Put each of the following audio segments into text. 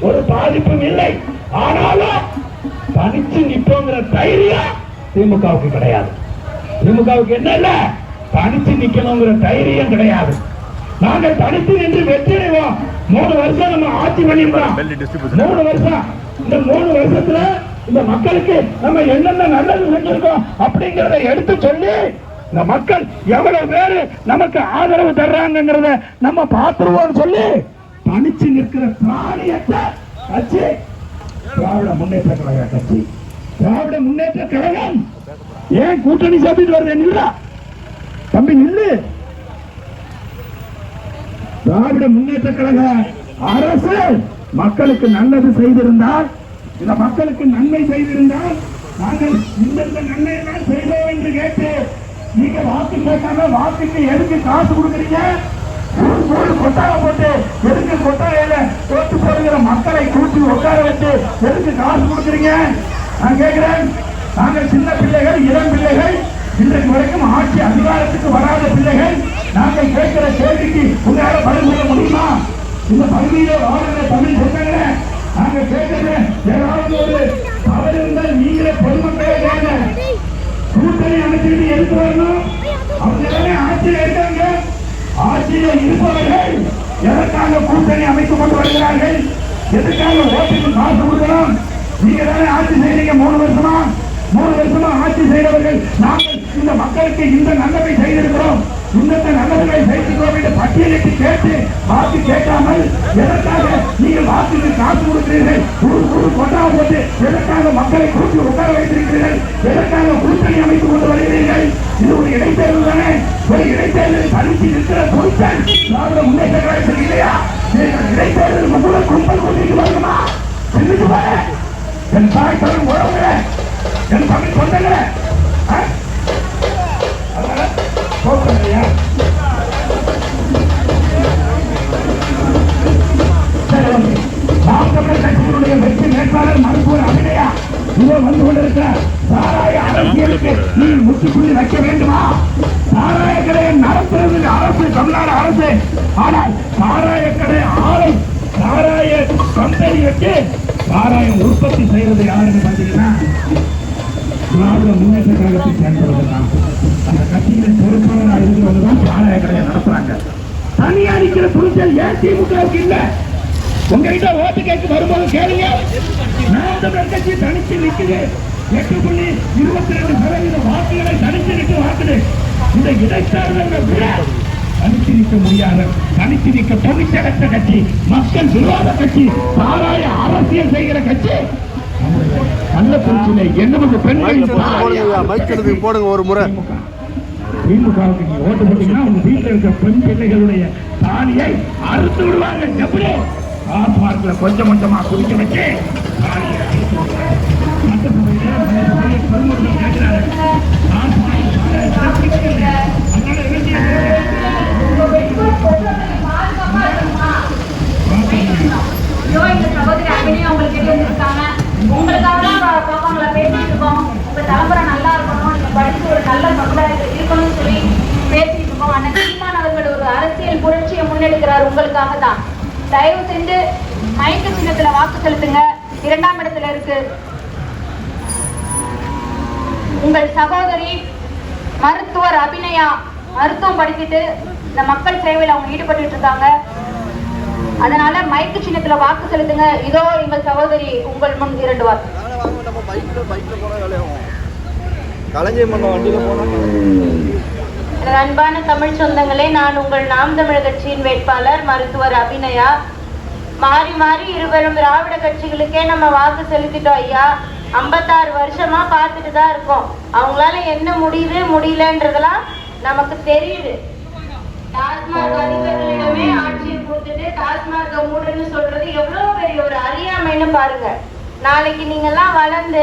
ஒரு பாதிப்பும் இல்லை. ஆனாலும் தனிச்சு நிற்போங்கிற தைரியம் திமுகவுக்கு கிடையாது. திமுகவுக்கு என்ன இல்ல? தனிச்சு நிக்கணுங்கிற தைரியம் கிடையாது. நாங்கள் தனித்து நின்று வெற்றி அடைவோம். மூணு வருஷம் நம்ம ஆட்சி பண்ணிருக்கிறோம் மூணு வருஷம். இந்த மூணு வருஷத்துல இந்த மக்களுக்கு நம்ம என்னென்ன நல்லது செஞ்சிருக்கோம் அப்படிங்கறத எடுத்து சொல்லி இந்த மக்கள் எவ்வளவு பேரு நமக்கு ஆதரவு தர்றாங்கிறத நம்ம பார்த்துருவோம் சொல்லி தனிச்சு நிற்கிற பிராணியற்ற கட்சி. திராவிட முன்னேற்ற கழக கட்சி. திராவிட முன்னேற்ற கழகம். ஏன் கூட்டணி சாப்பிட்டு வருது நில்லா? தம்பி நில்லு. திராவிட முன்னேற்ற கழக அரசு மக்களுக்கு நல்லது செய்திருந்தால் இந்த மக்களுக்கு நன்மை செய்திருந்தால் நாங்கள் இந்த நன்மை எல்லாம் செய்தோம் என்று கேட்டு நீங்க வாக்கு கேட்காம வாக்குக்கு எதுக்கு காசு கொடுக்குறீங்க? ஊர் ஊர் கொட்டாய போட்டு எதுக்கு கொட்டாயில ஓட்டு போடுகிற மக்களை கூட்டி உட்கார வச்சு எதுக்கு காசு நான் கேட்கிறேன் நாங்கள் சின்ன பிள்ளைகள் இளம் பிள்ளைகள். இன்றைக்கு வரைக்கும் ஆட்சி அதிகாரத்துக்கு வராத பிள்ளைகள். நாங்கள் கேட்கிற கேள்விக்கு உங்களால் பதில் சொல்ல முடியுமா? இந்த பகுதியில வாழ்கிற தமிழ் சொந்தங்கள நாங்க கேட்கிற ஏதாவது ஒரு தவறு இருந்தால் நீங்களே பொதுமக்களே கேட்க கூட்டணி அமைச்சுட்டு எடுத்து வரணும்? அவங்க எல்லாமே ஆட்சியில் இருக்காங்க. ஆட்சியில் இருப்பவர்கள் எதற்காக கூட்டணி அமைத்துக் கொண்டு வருகிறார்கள்? எதற்காக ஓட்டுக்கு காசு கொடுக்கணும் நீங்க தானே ஆட்சி செய்றீங்க மூணு வருஷமா? மூணு வருஷமா ஆட்சி செய்தவர்கள் நாங்கள் இந்த மக்களுக்கு இந்த நல்லதை செய்திருக்கிறோம். இந்த நல்லதுகளை செய்திருக்கிறோம் என்று பட்டியலிட்டு கேட்டு வாக்கு கேட்காமல் எதற்காக நீங்கள் வாக்குக்கு காசு கொடுக்கிறீர்கள்? ஊரு ஊரு கொட்டா போட்டு எதற்காக மக்களை கூட்டி உட்கார வைத்திருக்கிறீர்கள்? எதற்காக கூட்டணி அமைத்துக் கொண்டு வருகிறீர்கள்? இது ஒரு இடைத்தேர்தல் தானே? ஒரு இடைத்தேர்தலில் தனிச்சு நிற்கிற பொருட்கள் முன்னேற்ற கழகத்தில் இல்லையா? நீங்கள் இடைத்தேர்தல் கூட கும்பல் என் தாய் தமிழ் உறவுகளே என் தமிழ் சொந்தங்களே ஆ? வெற்றி வேட்பாளர் மருத்துவர் அபிநயா இதோ வந்து சாராய அரசியலுக்கு நீ முற்றுப்புள்ளி வைக்க வேண்டுமா? சாராய கடையை நடத்துறது அரசு தமிழ்நாடு அரசு. ஆனால் சாராய கடை ஆலை சாராய கம்பெனி வச்சு சாராயம் உற்பத்தி செய்யறது யாருன்னு பார்த்தீங்கன்னா திராவிட முன்னேற்ற கழகத்தை சேர்ந்தவர்கள் தான் அந்த கட்சியில பொறுப்பாளராக இருக்கிறவங்க தான் சாராய கடையை நடத்துறாங்க. தனியா நிக்கிற துணிச்சல் ஏன் திமுகவுக்கு இல்லை. உங்ககிட்ட ஓட்டு கேட்க வரும்போது கேளுங்க. நாம் தமிழர் கட்சி தனிச்சு நிற்குது எட்டு புள்ளி இருபத்தி ரெண்டு சதவீத வாக்குகளை தனிச்சு நின்று வாக்குது. இந்த இடைத்தேர்தல் விட தனிச்சு நிற்க முடியாத தனிச்சு நிற்க துணிச்சலற்ற கட்சி மக்கள் விரோத கட்சி சாராய அரசியல் செய்கிற கட்சி. கள்ளக்குறிச்சியில எண்ணூறு பெண்கள் போடுங்க ஒரு முறை. திமுகவுக்கு நீ ஓட்டு போட்டீங்கன்னா உங்க வீட்டுல இருக்க பெண் பிள்ளைகளுடைய தாலியை அறுத்து விடுவாங்க எப்படி ஆஸ்மார்க்ல கொஞ்சம் கொஞ்சமா குடிக்க வச்சு தாலியை முன்னெடுக்கிறார் உங்களுக்காக தான். தயவு செஞ்சு மயக்க சின்னத்துல வாக்கு செலுத்துங்க இரண்டாம் இடத்துல இருக்கு உங்கள் சகோதரி மருத்துவர் அபிநயா மருத்துவம் படிச்சுட்டு இந்த மக்கள் சேவையில் அவங்க ஈடுபட்டு இருக்காங்க. அதனால மைக்கு சின்னத்துல வாக்கு செலுத்துங்க. இதோ எங்கள் சகோதரி உங்கள் முன் இரண்டு வாக்கு. அன்பான தமிழ் சொந்தங்களே நான் உங்கள் நாம் தமிழர் கட்சியின் வேட்பாளர் மருத்துவர் அபிநயா. மாறி மாறி இருவரும் திராவிட கட்சிகளுக்கே நம்ம வாக்கு செலுத்திட்டோம் ஐயா. ஐம்பத்தாறு வருஷமா பார்த்துட்டு தான் இருக்கோம். அவங்களால என்ன முடியுது முடியலன்றதெல்லாம் நமக்கு தெரியுது. டாஸ்மாக் அதிபர்களிடமே ஆட்சியை கொடுத்துட்டு டாஸ்மாக் மூடுன்னு சொல்றது எவ்வளவு பெரிய ஒரு அறியாமைன்னு பாருங்க. நாளைக்கு நீங்கெல்லாம் வளர்ந்து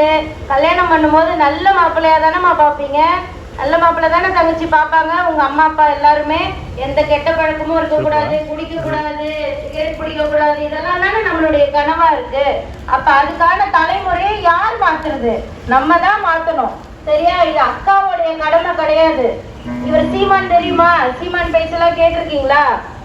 கல்யாணம் பண்ணும்போது நல்ல மாப்பிள்ளையா தானேம்மா பார்ப்பீங்க? நல்ல மாப்பிள்ளை தானே தங்கச்சி பார்ப்பாங்க? உங்க அம்மா அப்பா எல்லாருமே எந்த கெட்ட பழக்கமும் இருக்கக்கூடாது குடிக்க கூடாது சிகரெட் பிடிக்க கூடாது இதெல்லாம் தானே நம்மளுடைய கனவா இருக்கு. அப்ப அதுக்கான தலைமுறையை யார் மாத்துறது? நம்ம தான் மாத்தணும். சரியா? இது அக்காவுடைய கடமை கிடையாது. இவர் சீமான் தெரியுமா? சீமான் பேச்செல்லாம் கேட்டிருக்கீங்களா?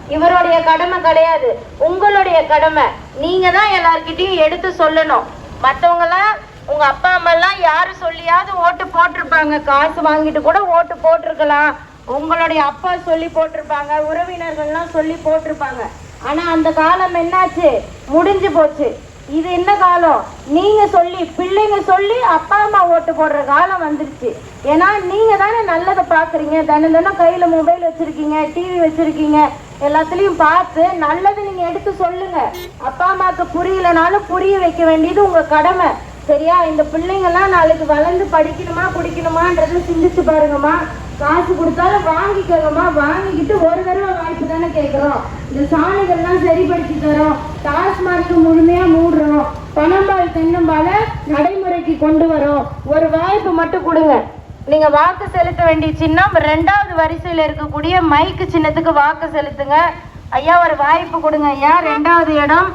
இவருடைய கடமை கிடையாது. உங்களுடைய கடமை. நீங்க தான் எல்லார்கிட்டையும் எடுத்து சொல்லணும். மற்றவங்களாம் உங்க அப்பா அம்மாலாம் யாரு சொல்லியாவது ஓட்டு போட்டிருப்பாங்க. காசு வாங்கிட்டு கூட ஓட்டு போட்டிருக்கலாம். உங்களுடைய அப்பா சொல்லி போட்டிருப்பாங்க. உறவினர்கள்லாம் சொல்லி போட்டிருப்பாங்க. ஆனா அந்த காலம் என்னாச்சு? முடிஞ்சு போச்சு. இது என்ன காலம்? நீங்க சொல்லி பிள்ளைங்க சொல்லி அப்பா அம்மா ஓட்டு போடுற காலம் வந்துருச்சு. ஏன்னா நீங்க தானே நல்லதை பாக்குறீங்க. தினம் தினம் கையில மொபைல் வச்சிருக்கீங்க டிவி வச்சிருக்கீங்க. எல்லாத்துலயும் பார்த்து நல்லது நீங்க எடுத்து சொல்லுங்க. அப்பா அம்மாவுக்கு புரியலனாலும் புரிய வைக்க வேண்டியது உங்க கடமை. சரியா? இந்த பிள்ளைங்கெல்லாம் நாளைக்கு வளர்ந்து படிக்கணுமா குடிக்கணுமான்றதை சிந்திச்சு பாருங்கம்மா. காசு கொடுத்தாலும் வாங்கிக்கோங்கம்மா. வாங்கிக்கிட்டு ஒரு தடவை வாய்ப்பு தானே கேட்குறோம். இந்த சாணிகள்லாம் சரிப்படுத்தி தரோம் டாஸ்மார்க் முழுமையா பணம்பால் தென்னம்பால நடைமுறைக்கு கொண்டு வரோம். ஒரு வாய்ப்பு மட்டும் கொடுங்க. நீங்க வாக்கு செலுத்த வேண்டிய சின்னம் ரெண்டாவது வரிசையில இருக்கக்கூடிய மைக்கு சின்னத்துக்கு வாக்கு செலுத்துங்க. ஐயா ஒரு வாய்ப்பு கொடுங்க ஐயா. ரெண்டாவது இடம்.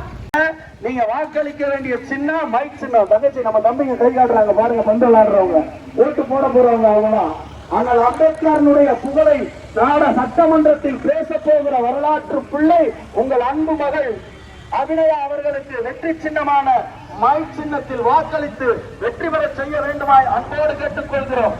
நீங்க வாக்களிக்க வேண்டிய சின்ன மைக் சின்னம். தங்கச்சி நம்ம தம்பிங்க கை காட்டுறாங்க. பாருங்க பந்து விளையாடுறவங்க. ஓட்டு போட போறவங்க அவங்களாம் ஆனால் அம்பேத்கரனுடைய புகழை நாட சட்டமன்றத்தில் பேச போகிற வரலாற்று பிள்ளை உங்கள் அன்பு மகள் அபிநயா அவர்களுக்கு வெற்றி சின்னமான மை சின்னத்தில் வாக்களித்து வெற்றி பெற செய்ய வேண்டுமாய் அன்போடு கேட்டுக்கொள்கிறோம்.